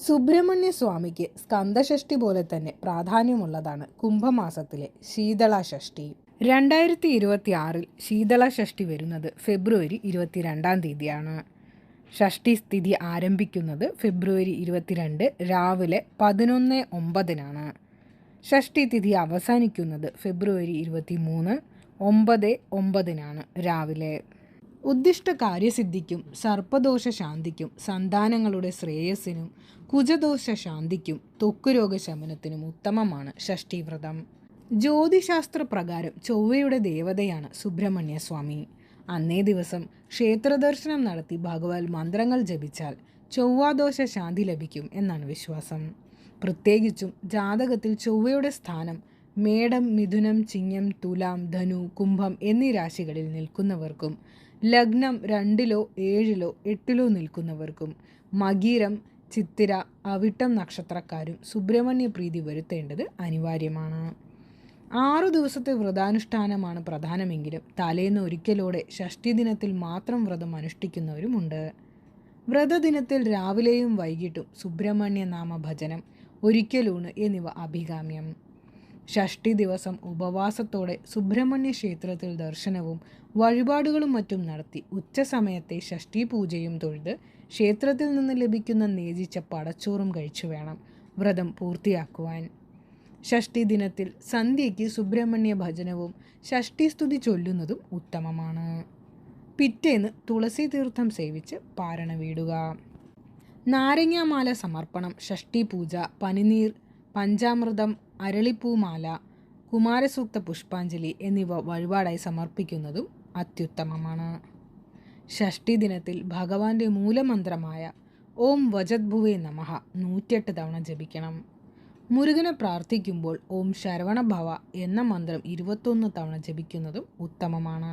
സുബ്രഹ്മണ്യ സ്വാമിക്ക് പോലെ തന്നെ പ്രാധാന്യമുള്ളതാണ് കുംഭമാസത്തിലെ ശീതള ഷഷ്ടി രണ്ടായിരത്തി ഇരുപത്തി ആറിൽ ശീതള ഷഷ്ടി വരുന്നത് ഫെബ്രുവരി ഇരുപത്തിരണ്ടാം തീയതിയാണ്. ഷഷ്ടി സ്ഥിതി ആരംഭിക്കുന്നത് ഫെബ്രുവരി ഇരുപത്തിരണ്ട് രാവിലെ പതിനൊന്ന് ഒമ്പതിനാണ്. ഷഷ്ടി തിഥി അവസാനിക്കുന്നത് ഫെബ്രുവരി ഇരുപത്തി മൂന്ന് ഒമ്പത് ഒമ്പതിനാണ് രാവിലെ. ഉദ്ദിഷ്ട കാര്യസിദ്ധിക്കും സർപ്പദോഷ ശാന്തിക്കും സന്താനങ്ങളുടെ ശ്രേയസ്സിനും കുജദോഷ ശാന്തിക്കും ത്വക്കുരോഗ ശമനത്തിനും ഉത്തമമാണ് ഷഷ്ടിവ്രതം ജ്യോതിശാസ്ത്ര പ്രകാരം ചൊവ്വയുടെ ദേവതയാണ് സുബ്രഹ്മണ്യസ്വാമി. അന്നേ ദിവസം ക്ഷേത്രദർശനം നടത്തി ഭഗവാൻ മന്ത്രങ്ങൾ ജപിച്ചാൽ ചൊവ്വാദോഷ ശാന്തി ലഭിക്കും എന്നാണ് വിശ്വാസം. പ്രത്യേകിച്ചും ജാതകത്തിൽ ചൊവ്വയുടെ സ്ഥാനം മേടം മിഥുനം ചിങ്ങം തുലാം ധനു കുംഭം എന്നീ രാശികളിൽ നിൽക്കുന്നവർക്കും ലഗ്നം രണ്ടിലോ ഏഴിലോ എട്ടിലോ നിൽക്കുന്നവർക്കും മകീരം ചിത്തിര അവിട്ടം നക്ഷത്രക്കാരും സുബ്രഹ്മണ്യ പ്രീതി വരുത്തേണ്ടത് അനിവാര്യമാണ്. ആറു ദിവസത്തെ വ്രതാനുഷ്ഠാനമാണ് പ്രധാനമെങ്കിലും തലേന്ന് ഒരിക്കലോടെ ഷഷ്ടി ദിനത്തിൽ മാത്രം വ്രതം അനുഷ്ഠിക്കുന്നവരുമുണ്ട്. വ്രതദിനത്തിൽ രാവിലെയും വൈകിട്ടും സുബ്രഹ്മണ്യ നാമ ഭജനം ഒരിക്കലൂണ് എന്നിവ അഭികാമ്യം. ഷഷ്ടി ദിവസം ഉപവാസത്തോടെ സുബ്രഹ്മണ്യ ക്ഷേത്രത്തിൽ ദർശനവും വഴിപാടുകളും മറ്റും നടത്തി ഉച്ചസമയത്തെ ഷഷ്ടി പൂജയും തൊഴുത് ക്ഷേത്രത്തിൽ നിന്ന് ലഭിക്കുന്ന നേജിച്ച പടച്ചോറും കഴിച്ചു വേണം. വ്രതം പൂർത്തിയാക്കുവാൻ. ഷഷ്ടി ദിനത്തിൽ സന്ധ്യയ്ക്ക് സുബ്രഹ്മണ്യ ഭജനവും ഷഷ്ടി സ്തുതി ചൊല്ലുന്നതും ഉത്തമമാണ്. പിറ്റേന്ന് തുളസി തീർത്ഥം സേവിച്ച് പാരണ വീടുക. നാരങ്ങാമാല സമർപ്പണം ഷഷ്ടി പൂജ പനിനീർ പഞ്ചാമൃതം അരളിപ്പൂമാല കുമാരസൂക്ത പുഷ്പാഞ്ജലി എന്നിവ വഴിപാടായി സമർപ്പിക്കുന്നതും അത്യുത്തമമാണ്. ഷഷ്ടി ദിനത്തിൽ ഭഗവാന്റെ മൂലമന്ത്രമായ ഓം വജദ്ഭുവേ നമഃ നൂറ്റിയെട്ട് തവണ ജപിക്കണം. മുരുകനെ പ്രാർത്ഥിക്കുമ്പോൾ ഓം ശരവണഭവ എന്ന മന്ത്രം ഇരുപത്തൊന്ന് തവണ ജപിക്കുന്നതും ഉത്തമമാണ്.